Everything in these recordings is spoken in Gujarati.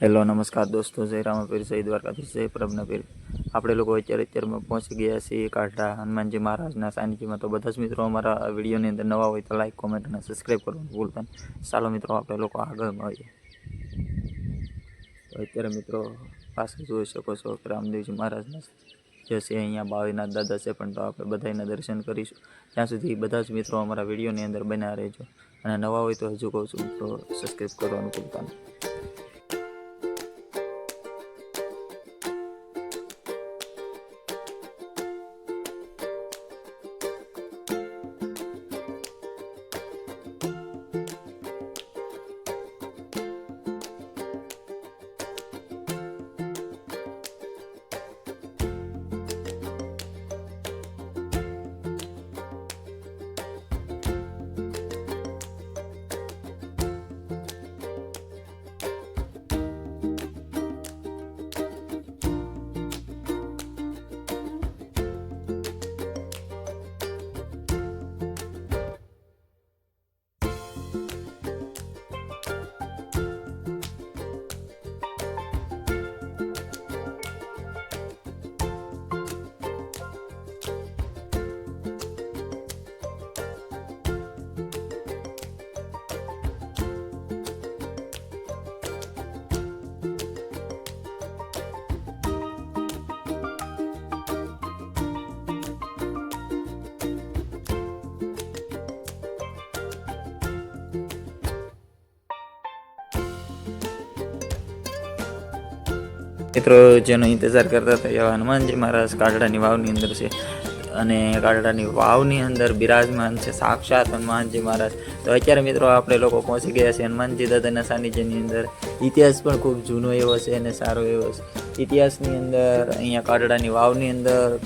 હેલો, નમસ્કાર દોસ્તો, જય રામાપીર, જય દ્વારકાથી જય પ્રભના પીર આપણે લોકો અત્યારે અત્યારમાં પહોંચી ગયા છીએ કાઢા હનુમાનજી મહારાજના સાનિધ્યમાં. તો બધા જ મિત્રો અમારા વિડીયોની અંદર નવા હોય તો લાઈક કોમેન્ટ અને સબસ્ક્રાઈબ કરવાનું ભૂલતા ચાલો મિત્રો, આપણે લોકો આગળ મળીએ. તો અત્યારે મિત્રો પાસે જોઈ શકો છો કે રામદેવજી મહારાજના જે છે અહીંયા બાવીનાથ દાદા છે, પણ તો આપણે બધાના દર્શન કરીશું. ત્યાં સુધી બધા જ મિત્રો અમારા વિડીયોની અંદર બન્યા રહેજો. અને નવા હોય તો હજુ કહું છું મિત્રો સબસ્ક્રાઈબ કરવાનું ભૂલતા નહીં. મિત્રો, જેનો ઇંતજાર કરતા હતા એવા હનુમાનજી મહારાજ કાગડાની વાવની અંદર છે. અને કાગડાની વાવની અંદર બિરાજમાન છે, સાક્ષાત હનુમાનજી મહારાજ. તો અત્યારે મિત્રો આપણે લોકો પહોંચી ગયા છે હનુમાનજી દાદાના સાનિધ્યની અંદર. ઇતિહાસ પણ ખૂબ જૂનો એવો છે અને સારો એવો છે. ઇતિહાસની અંદર અહીંયા કાઢડાની વાવની અંદર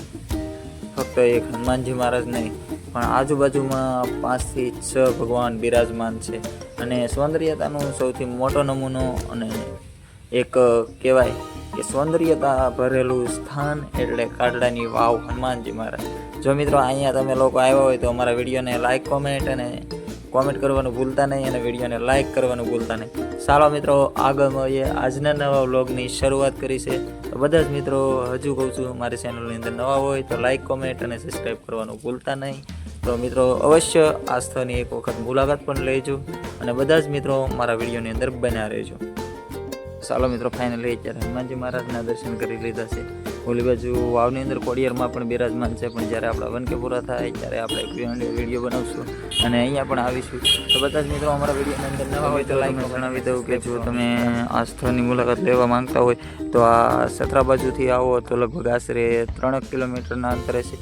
ફક્ત એક હનુમાનજી મહારાજ નહીં, પણ આજુબાજુમાં પાંચથી છ ભગવાન બિરાજમાન છે. અને સૌંદર્યતાનો સૌથી મોટો નમૂનો અને એક કહેવાય કે સૌંદર્યતા ભરેલું સ્થાન એટલે કાડલાની વાવ હનુમાનજી મહારાજ. જો મિત્રો અહીંયા તમે લોકો આવ્યા હોય તો અમારા વિડીયોને લાઈક કોમેન્ટ અને કોમેન્ટ કરવાનું ભૂલતા નહીં અને વિડીયોને લાઈક કરવાનું ભૂલતા નહીં. સારા મિત્રો, આગળ મળીએ. આજના નવા વ્લોગની શરૂઆત કરી છે. તો બધા જ મિત્રો, હજુ કહું છું, મારી ચેનલની અંદર નવા હોય તો લાઈક કોમેન્ટ અને સબસ્ક્રાઈબ કરવાનું ભૂલતા નહીં. તો મિત્રો, અવશ્ય આ સ્થળની એક વખત મુલાકાત પણ લેજો અને બધા જ મિત્રો મારા વિડીયોની અંદર બન્યા રહેજો. ચાલો મિત્રો ફાઇનલી અત્યારે હનુમાનજી મહારાજના દર્શન કરી લીધા છે. ઓલી બાજુ વાવની અંદર કોડિયરમાં પણ બિરાજમાન છે, પણ જ્યારે આપણા વનકે પૂરા થાય ત્યારે આપણે વીડિયો બનાવશું અને અહીંયા પણ આવીશું. તો બધા જ મિત્રો, અમારા વિડીયોની અંદર નવા હોય તો લાઈક જણાવી દઉં કે જો તમે આ સ્થળની મુલાકાત લેવા માંગતા હોય તો આ સતરા બાજુથી આવો તો લગભગ આશરે ત્રણ કિલોમીટરના અંતરે છે.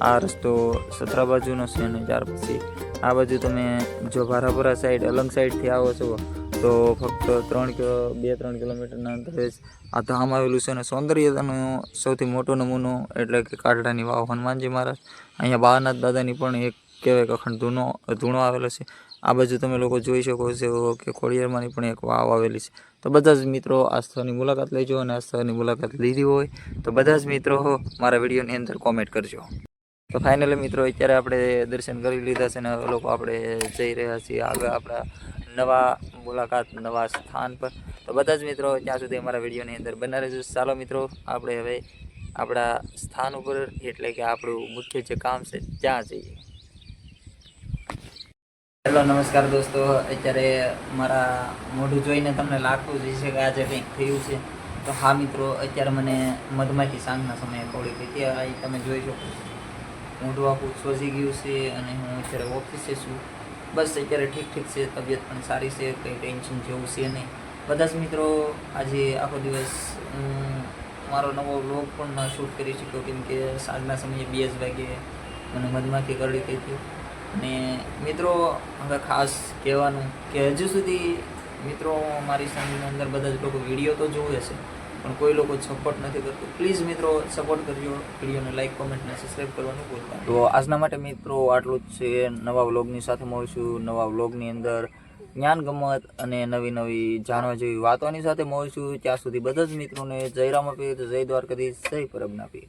આ રસ્તો સતરા બાજુનો છે અને ત્યાર પછી આ બાજુ તમે જો ભારાપુરા સાઈડ અલંગ સાઈડથી આવો છો તો ફક્ત ત્રણ બે, ત્રણ કિલોમીટરના અંતરે જ આ ધામ આવેલું છે અને સૌંદર્યતાનો સૌથી મોટો નમૂનો એટલે કે કાઢડાની વાવ હનુમાનજી મહારાજ. અહીંયા બાળનાથ દાદાની પણ એક કહેવાય કે અખંડ ધૂનો, ધૂણો આવેલો છે. આ બાજુ તમે લોકો જોઈ શકો છો કે ખોડિયારમાંની પણ એક વાવ આવેલી છે. તો બધા જ મિત્રો આ સ્થળની મુલાકાત લેજો અને આ સ્થળની મુલાકાત લીધી હોય તો બધા જ મિત્રો મારા વિડીયોની અંદર કોમેન્ટ કરજો. તો ફાઇનલી મિત્રો, અત્યારે આપણે દર્શન કરી લીધા છે અને લોકો આપણે જઈ રહ્યા છીએ આગળ આપણા નવા મુલાકાત, નવા સ્થાન પર. તો બધા જ મિત્રો ત્યાં સુધી અમારા વિડીયોની અંદર બના રહેજો. ચાલો મિત્રો, આપણે હવે આપણા સ્થાન ઉપર, એટલે કે આપણું મુખ્ય જે કામ છે, ત્યાં જઈએ. હેલો, નમસ્કાર દોસ્તો. અત્યારે મારા મોઢું જોઈને તમને લાગતું જ છે કે આજે કંઈક થયું છે. તો હા મિત્રો, અત્યારે મને મધમાખી સાંજના સમયે કોળી હતી તમે જોઈ શકો મોઢું આખું સોજી ગયું છે અને હું અત્યારે ઓફિસે છું. બસ અત્યારે ઠીક ઠીક છે, તબિયત પણ સારી છે, કંઈ ટેન્શન જેવું છે નહીં. બધા જ મિત્રો, આજે આખો દિવસ હું મારો નવો વ્લોગ પણ શૂટ કરી શક્યો, કેમ કે સાંજના સમયે બે જ વાગે મને મધમાખી કરડી ગઈ હતી. અને મિત્રો, હવે ખાસ કહેવાનું કે હજુ સુધી મિત્રો મારી સામે અંદર બધા જ લોકો વીડિયો તો જોવે છે પણ કોઈ લોકો સપોર્ટ નથી કરતું. પ્લીઝ મિત્રો સપોર્ટ કરજો. વિડીયોને લાઈક કોમેન્ટ અને સબસ્ક્રાઈબ કરવાનું ભૂલતા તો આજના માટે મિત્રો આટલું જ છે. નવા વ્લોગની સાથે મળીશું. નવા વ્લોગની અંદર જ્ઞાન ગમત અને નવી નવી જાણવા જેવી વાતોની સાથે મળીશું. ત્યાં સુધી બધા જ મિત્રોને જય રામપીર, જય દ્વારકાધીશ, જય પરબના પીર